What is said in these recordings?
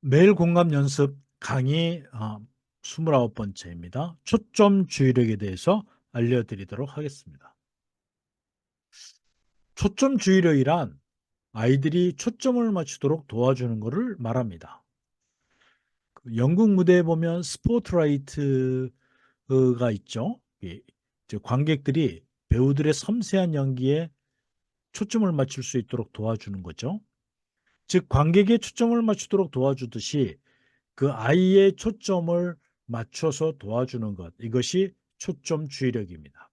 매일 공감 연습 강의 아, 29번째입니다. 초점 주의력에 대해서 알려드리도록 하겠습니다. 초점 주의력이란 아이들이 초점을 맞추도록 도와주는 것을 말합니다. 그 영국 무대에 보면 스포트라이트가 있죠. 관객들이 배우들의 섬세한 연기에 초점을 맞출 수 있도록 도와주는 거죠. 즉 관객의 초점을 맞추도록 도와주듯이 그 아이의 초점을 맞춰서 도와주는 것 이것이 초점 주의력입니다.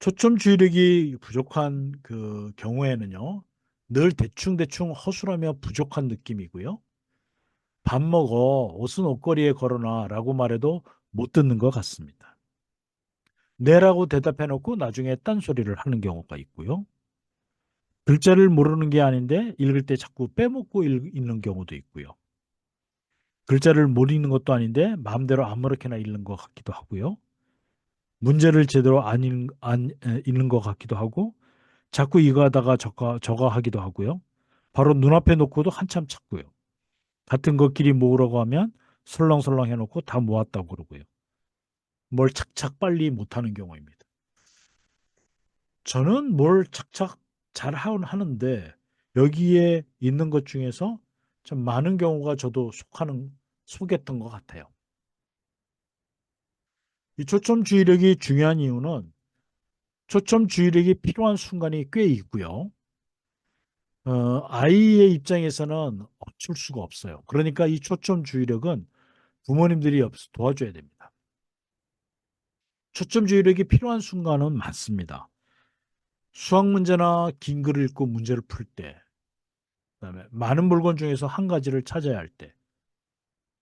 초점 주의력이 부족한 그 경우에는요. 늘 대충대충 허술하며 부족한 느낌이고요. 밥 먹어 옷은 옷걸이에 걸어놔 라고 말해도 못 듣는 것 같습니다. 네라고 대답해 놓고 나중에 딴소리를 하는 경우가 있고요. 글자를 모르는 게 아닌데 읽을 때 자꾸 빼먹고 읽 는 경우도 있고요. 글자를 못 읽는 것도 아닌데 마음대로 아무렇게나 읽는 것 같기도 하고요. 문제를 제대로 안, 읽, 안 읽 는 것 같기도 하고 자꾸 이거 하다가 저거, 저거 하기도 하고요. 바로 눈앞에 놓고도 한참 찾고요. 같은 것끼리 모으라고 하면 설렁설렁 해놓고 다 모았다고 그러고요. 뭘 착착 빨리 못하는 경우입니다. 저는 뭘 착착 잘 하는데 여기에 있는 것 중에서 좀 많은 경우가 저도 속하는 속했던 것 같아요. 이 초점 주의력이 중요한 이유는 초점 주의력이 필요한 순간이 꽤 있고요. 어, 아이의 입장에서는 어쩔 수가 없어요. 그러니까 이 초점 주의력은 부모님들이 도와줘야 됩니다. 초점 주의력이 필요한 순간은 많습니다. 수학 문제나 긴 글을 읽고 문제를 풀 때, 그다음에 많은 물건 중에서 한 가지를 찾아야 할 때,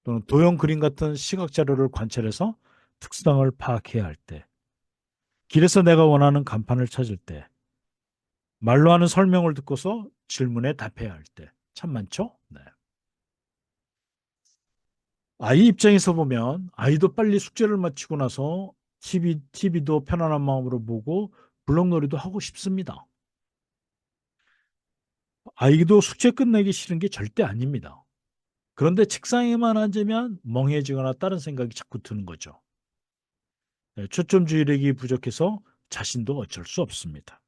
또는 도형 그림 같은 시각 자료를 관찰해서 특성을 파악해야 할 때, 길에서 내가 원하는 간판을 찾을 때, 말로 하는 설명을 듣고서 질문에 답해야 할 때, 참 많죠? 네. 아이 입장에서 보면 아이도 빨리 숙제를 마치고 나서 TV, TV도 편안한 마음으로 보고 블록놀이도 하고 싶습니다. 아이도 숙제 끝내기 싫은 게 절대 아닙니다. 그런데 책상에만 앉으면 멍해지거나 다른 생각이 자꾸 드는 거죠. 네, 초점 주의력이 부족해서 자신도 어쩔 수 없습니다.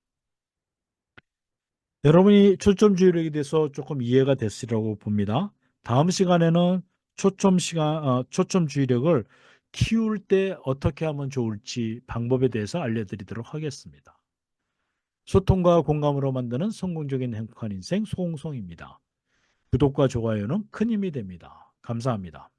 여러분이 초점 주의력에 대해서 조금 이해가 됐으리라고 봅니다. 다음 시간에는 초점 시간, 어, 초점 주의력을 키울 때 어떻게 하면 좋을지 방법에 대해서 알려드리도록 하겠습니다. 소통과 공감으로 만드는 성공적인 행복한 인생 소홍성입니다. 구독과 좋아요는 큰 힘이 됩니다. 감사합니다.